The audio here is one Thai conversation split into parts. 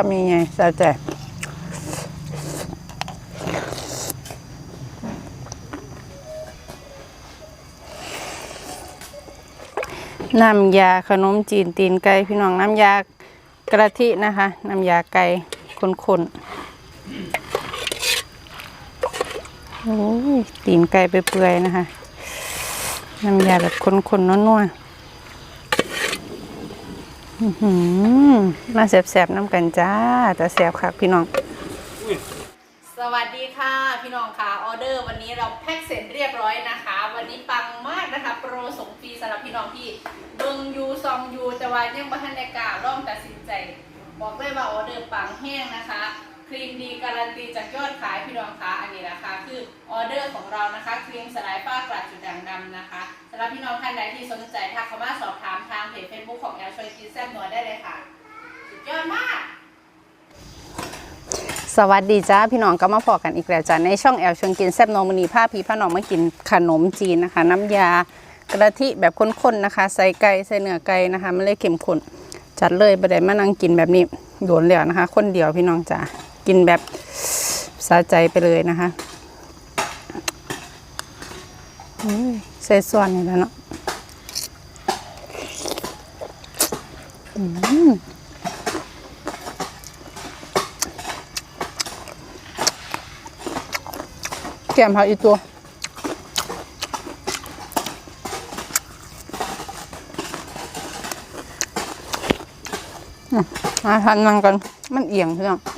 ทำยังไงสาวใจน้ำยาขนมจีนตีนไก่พี่น้องน้ำยากระทินะคะ น้ำยาไก่ข้นๆโอ้ยตีนไก่ไปเปื่อยๆนะคะ น้ำยาแบบข้นๆนัวๆ มาแสบๆน้ำกันจ้า แต่แสบค่ะพี่น้อง สวัสดีค่ะพี่น้องค่ะออเดอร์วันนี้เราแพ็คเสร็จเรียบร้อยนะคะ วันนี้ปังมากนะคะ โปรส่งฟรีสำหรับพี่น้องที่เบิงยูซองยูแต่ว่ายังบ่ทันได้กล้าร่องตัดสินใจ บอกเลยว่าออเดอร์ปังแห้งนะคะ ครีมดีการันตีจากยอดขายพี่น้องคะอันนี้นะคะคือออเดอร์ของเรานะคะครีมสลายฝ้ากระจุดด่างดำนะคะสำหรับพี่น้องท่านใดที่สนใจทักเข้ามาสอบถามทางเพจเฟซบุ๊กของแอลชอยกินแซ่บนัวได้เลยค่ะสุดยอดมาก สวัสดีจ้าพี่น้องก็มาพอกันอีกแล้วจ้าในช่องแอลชวนกินแซ่บนองมณีผ้าพีผ้าน้องมากินขนมจีนนะคะ น้ำยากะทิแบบข้นๆนะคะ ใส่ไก่ใส่เนื้อไก่นะคะมันเลยเข้มข้นจัดเลยประเดี๋ยวมานั่งกินแบบนี้โดนแล้วนะคะ คนเดียวพี่น้องจ้า กินแบบสะใจไปเลยนะคะอุ้ยใส่ส่วนนี่แล้วเนาะแกมผักอีกตัวมมาทานนั่งกัน มันเอียงเพื่อน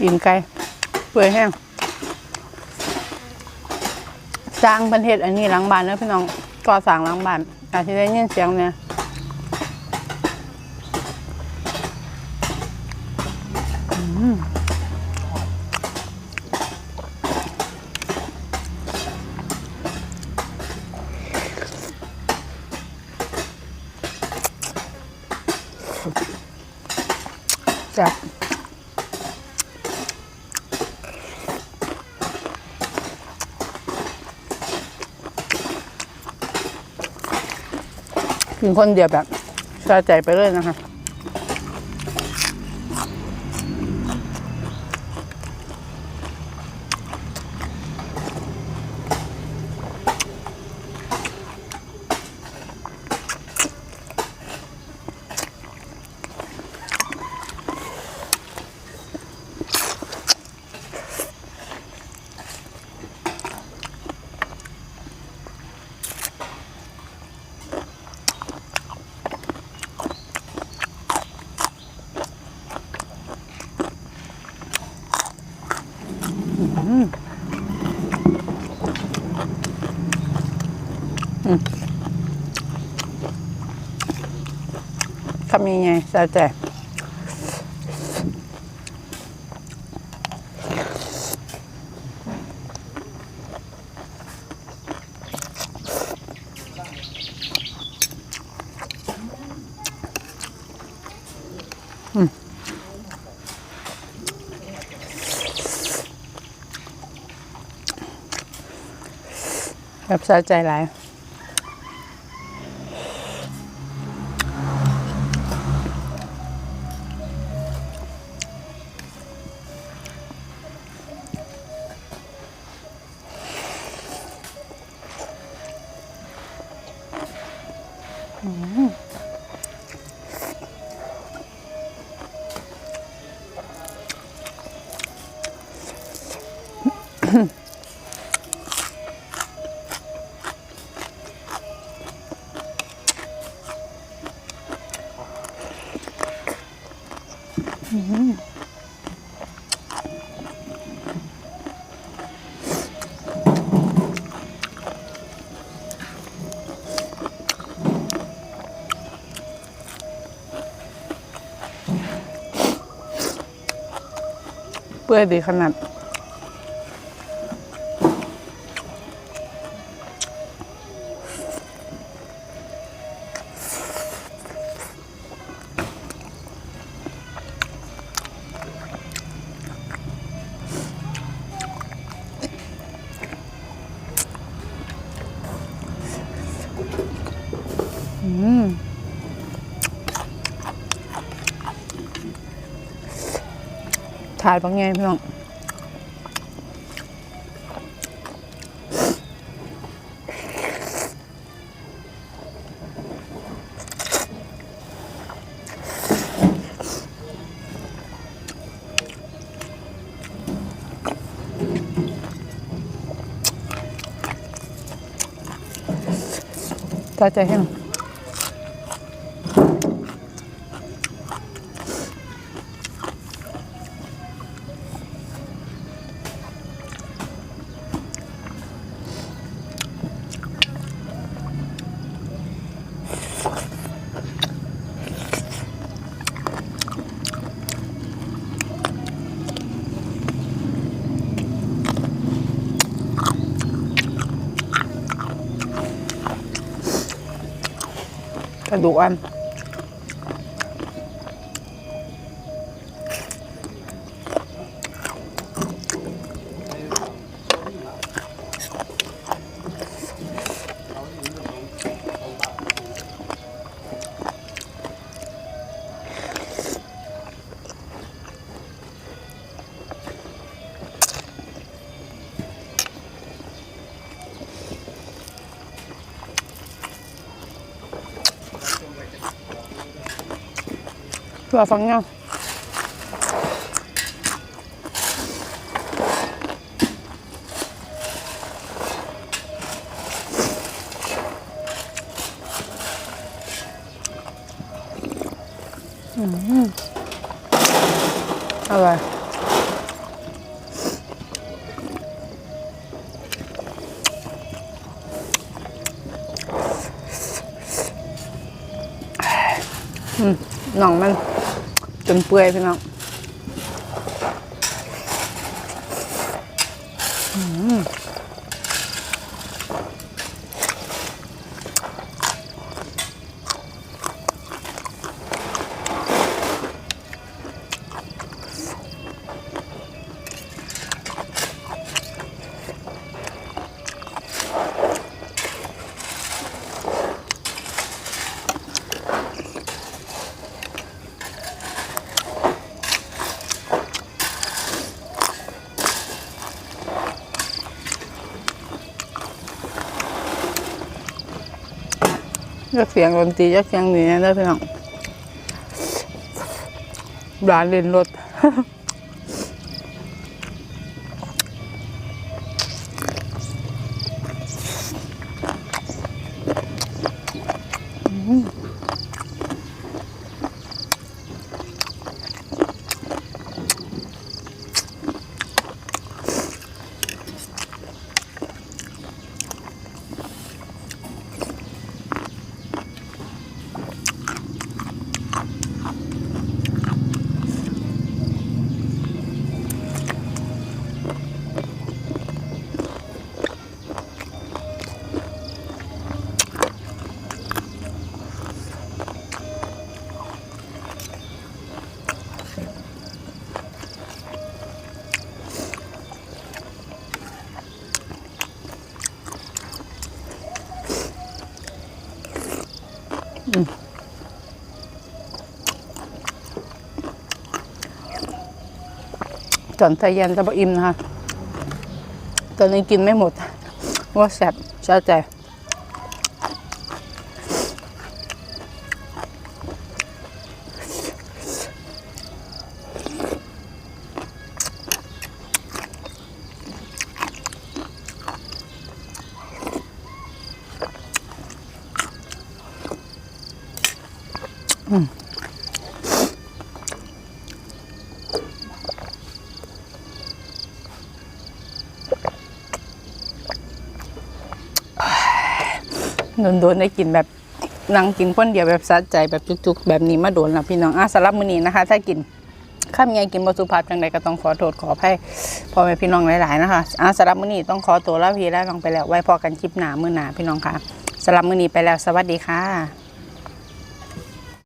กินไก่เปื่อยแห้งสร้างประเทศอันนี้หลังบ้านเนอะพี่น้องก่อสร้างหลังบ้านอาจจะได้ยินเสียงเนี่ยอืม กินคนเดียวแบบสะใจไปเลยนะคะำยังไงสะใจอืมแบบสะใจหลาย อ ปื่อยดีขนาด ถ่ายบางไงพี่น้องตาใจแห้ง กระดูกอัน เพื่อฟังเงาอืมอร่อยอืมหน่องมัน จนเปื่อยพี่น้อง ยักเสียงดนตรียักเสียงนี้นะพี่น้องร้านเล่นรถ จอนไทยยันจะบอิ่มนะคะตอนนี้กินไม่หมดว่าแสบชาใจ โดนๆได้กินแบบนั่งกินคนเดียวแบบสะใจแบบจุกๆ แบบนี้มาโดนแล้วพี่น้องอะสำหรับมื้อนี้นะคะ ถ้ากินข้ามไงกินบสุภาพจังใดก็ต้องขอโทษขออภัยพ่อแม่พี่น้องหลายๆนะคะอ่าสำหรับมื้อนี้ต้องขอตัวลาพี่แล้วลองไปแล้วไว้พอกันคลิปหน้ามื้อหน้าพี่น้องค่ะสำหรับมื้อนี้ไปแล้วสวัสดีค่ะ